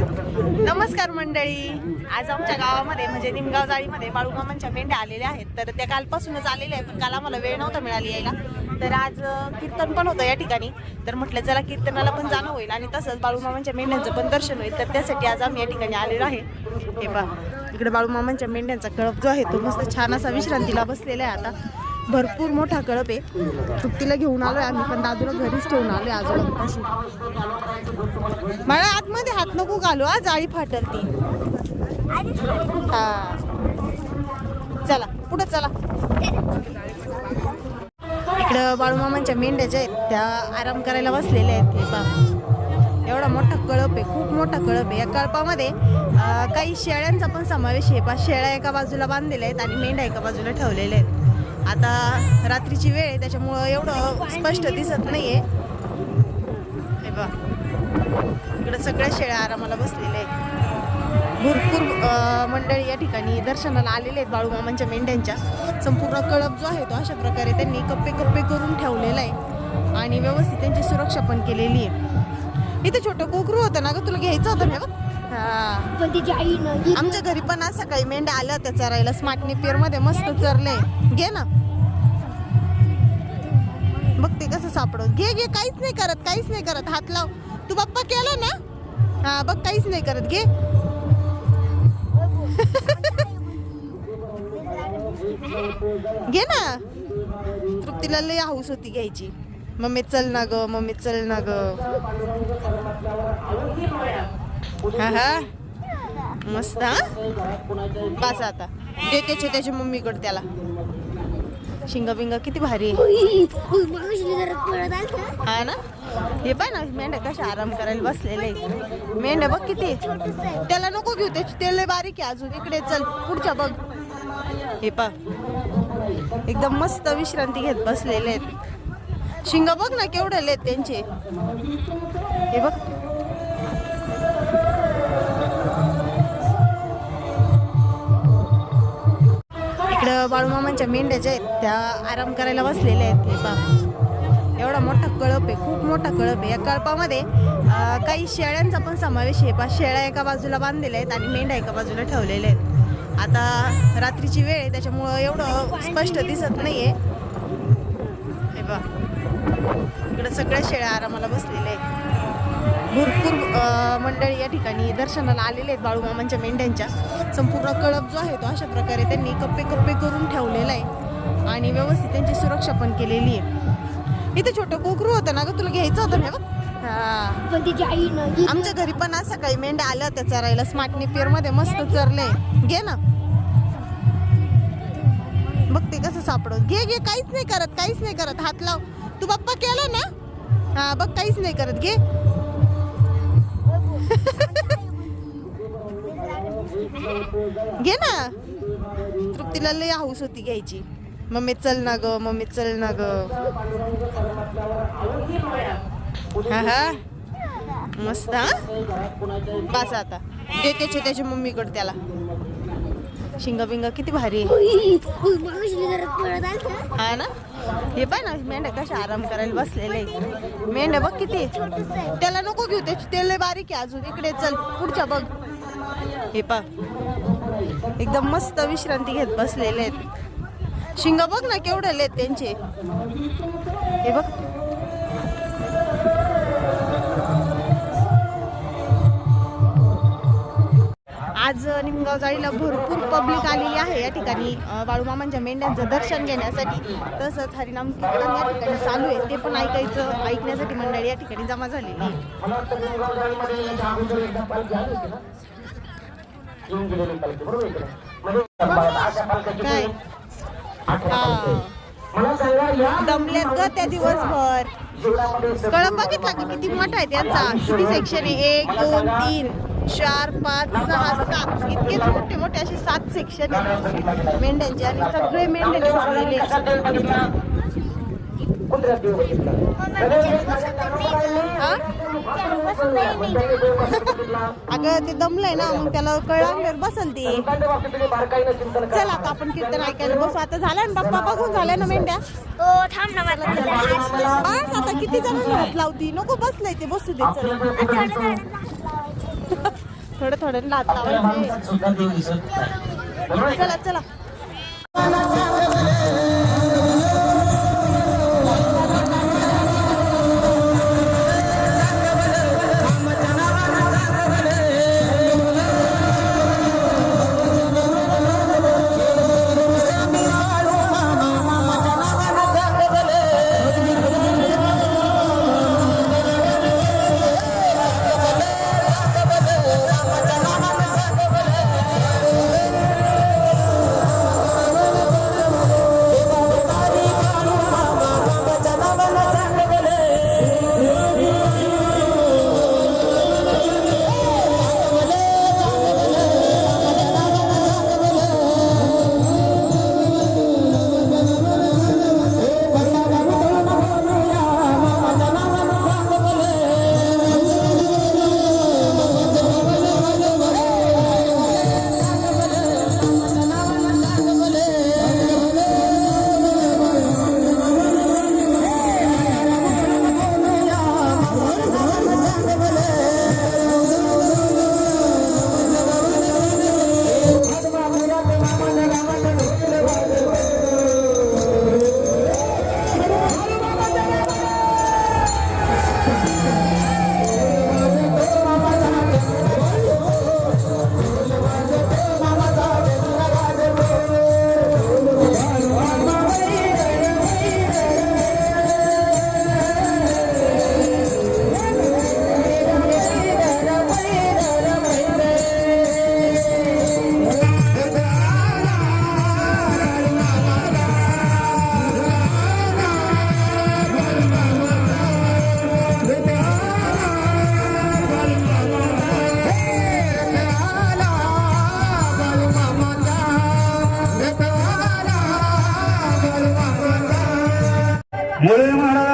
नमस्कार मंडळी. आज आमच्या गावामध्ये म्हणजे निमगाव जाळीमध्ये बाळूमामांच्या मेंढ्या आलेल्या आहेत. तर त्या कालपासूनच आलेल्या आहेत पण काल आम्हाला वेळ नव्हता मिळाली यायला. तर आज कीर्तन पण होतं या ठिकाणी. तर म्हटलं चला कीर्तनाला पण जाणं होईल आणि तसंच बाळूमामांच्या मेंढ्यांचं पण दर्शन होईल. तर त्यासाठी आज आम्ही या ठिकाणी आलेलो आहे. हे बघा इकडे बाळूमामांच्या मेंढ्यांचा कळप जो आहे तो मस्त छान असा विश्रांतीला बसलेला आहे आता. भरपूर मोठा कळप आहे. सुट्टीला घेऊन आलोय आम्ही पण दादूला घरीच ठेवून आलोय आजोबापाशी मला आतमध्ये हात नको घालू हा जाळी फाटल ती हा. चला पुढे चला. इकडं बाळूमामांच्या मेंढ्या ज्या आहेत त्या आराम करायला बसलेल्या आहेत हे पहा. एवढा मोठा कळप आहे खूप मोठा कळप आहे. या कळपामध्ये काही शेळ्यांचा पण समावेश आहे. पा शेळ्या एका बाजूला बांधलेल्या आहेत आणि मेंढ्या एका बाजूला ठेवलेल्या आहेत. आता रात्रीची वेळ आहे त्याच्यामुळं एवढं स्पष्ट दिसत नाहीये. हे बा इकडं सगळ्या शेळ्या आरामाला बसलेल्या आहेत. भरपूर मंडळी या ठिकाणी दर्शनाला आलेले आहेत बाळूमामांच्या मेंढ्यांच्या. संपूर्ण कळप जो आहे तो अशा प्रकारे त्यांनी कप्पे कप्पे करून ठेवलेला आहे. आणि व्यवस्थित त्यांची सुरक्षा पण केलेली आहे. इथे छोटं कोकरू होतं ना ग? तुला घ्यायचं होतं ना हा. पण त्याची आई न आमच्या घरी पण आज सकाळी मेंढ्या आल्या होत्या चरायला. स्मार्ट नेपियरमध्ये मस्त चरले. घे ना. बघ ते कसं सापडत घे घे काहीच नाही करत काहीच नाही करत. हात लाव. तू बाप्पा केला ना? हा बघ काहीच नाही करत. घे. घे ना. तृप्तीला लय हाऊस होती घ्यायची. मम्मी चल ना ग मम्मी चल ना ग. हा हा. मस्त हा. बस आता. दे त्याचे त्याच्या मम्मीकडे त्याला. शिंगा बिंगा किती भारी हा ना? हे पाय ना मेंढ्या कशा आराम करायला बसलेले आहेत. मेंढ्या बघ किती. त्याला नको घेऊ त्याची तेल बारीक आहे अजून. इकडे चल पुढच्या बघ. हे पा एकदम मस्त विश्रांती घेत बसलेले आहेत. शिंग बघ ना केवढे आहेत त्यांचे. हे बघ. इकडं बाळूमामांच्या मेंढ्या ज्या आहेत त्या आराम करायला बसलेल्या आहेत. हे पहा. एवढा मोठा कळप आहे खूप मोठा कळप आहे. या कळपामध्ये काही शेळ्यांचा पण समावेश आहे. पा शेळ्या एका बाजूला बांधलेल्या आहेत आणि मेंढ्या एका बाजूला ठेवलेल्या आहेत. आता रात्रीची वेळ आहे त्याच्यामुळं एवढं स्पष्ट दिसत नाहीये. हे बा इकडं सगळ्या शेळ्या आरामाला बसलेल्या आहेत. भरपूर मंडळी या ठिकाणी दर्शनाला आलेले आहेत बाळूमामांच्या मेंढ्यांच्या. संपूर्ण कळप जो आहे तो अशा प्रकारे त्यांनी कप्पे कप्पे करून ठेवलेला आहे आणि व्यवस्थित त्यांची सुरक्षा पण केलेली आहे. इथे छोटं कोकरू होतं ना ग? तुला घ्यायचं होतं ना हा. आमच्या घरी पण आज सकाळी मेंढ्या आल्या होत्या चरायला. स्मार्ट नेपियरमध्ये मस्त चरले. घे ना. बघ ते कसं सापडत घे घे. काहीच नाही करत काहीच नाही करत. हात लाव. तू बाप्पा केला ना? हा बघ काहीच नाही करत. घे. घे ना तृप्तीला लय हाऊस होती घ्यायची मम्मी चल ना ग मम्मी चल ना ग हा हा मस्त हा बस आता दे त्याचे त्याच्या मम्मीकडे त्याला शिंगा बिंगा किती भारी आहे. हा ना हे पाय ना मेंढ्या कशा आराम करायला बसलेले आहेत. मेंढ्या बघ किती त्याला नको घेऊ त्याची. तेल लय बारीक आहे अजून. इकडे चल पुढच्या बघ. हे पा. एकदम मस्त विश्रांती घेत बसलेले आहेत. शिंग बघ ना केवढे लेत त्यांचे. हे बघ. आज निमगाव जाळीला भरपूर पब्लिक आलेली आहे या ठिकाणी. वाळूमामांच्या बाळूमामांच्या मेंढ्यांचं म्हणजे दर्शन घेण्यासाठी. तसंच हरिनाम कीर्तन या ठिकाणी चालू आहे. ते पण ऐकायचं ऐकण्यासाठी मंडळी या ठिकाणी जमा झालेली आहे काय? दमल्यात ग त्या दिवसभर. कळंब बघितला का किती मोठा आहे त्यांचा? किती सेक्शन आहे? एक दोन तीन. चार पाच सहा सात. इतकेच मोठे मोठे असे सात सेक्शन आहेत. मेंढ्यांचे. आणि सगळे. हा? अगं ते दमलंय ना. मग त्याला कळल्यावर बसल ते. चल आता आपण कीर्तन ऐकायला बसू. आता झालं ना बाप्पा? बघून झाल्या ना मेंढ्या? हो थांब ना मला. बस आता किती जण हात लावती? नको बसलंय ते. बसू दे चल. थोडं थोडं लात लावायचं? चला चला. मुळे महाराजांच्या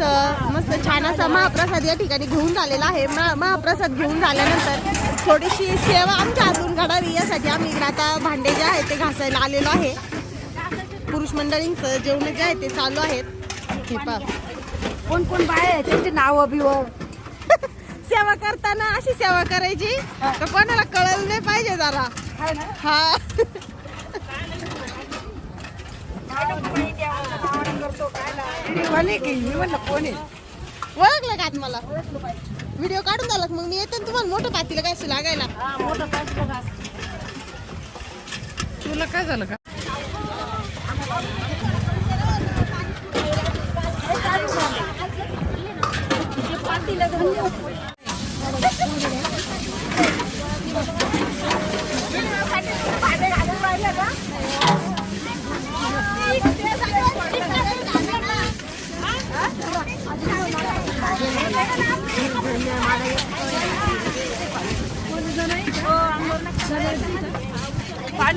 आमचं मस्त छान असा महाप्रसाद या ठिकाणी घेऊन झालेला आहे. मा- महाप्रसाद घेऊन झाल्यानंतर थोडीशी सेवा आमच्या हातून घडावी यासाठी आम्ही आता भांडे जे आहेत ते घासायला आलेलो आहे. पुरुष मंडळींचं जेवण जे आहे ते चालू आहेत. हे पा. कोण कोण बाय आहे? त्यांची नावं बिवं. सेवा करताना अशी सेवा करायची का कोणाला कळलं नाही पाहिजे जरा. हा. म्हणे की मी म्हणलं कोण आहे ओळखलं का आता मला? व्हिडिओ काढून झाला का मग मी येते ना तुम्हाला मोठं पातीला काय असं लागायला? तुला काय झालं का?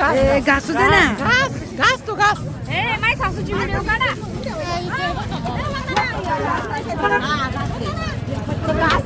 ए, घासू. दे ना. घास घास तू घास. ए माय सासूची व्हिडिओ काढा घास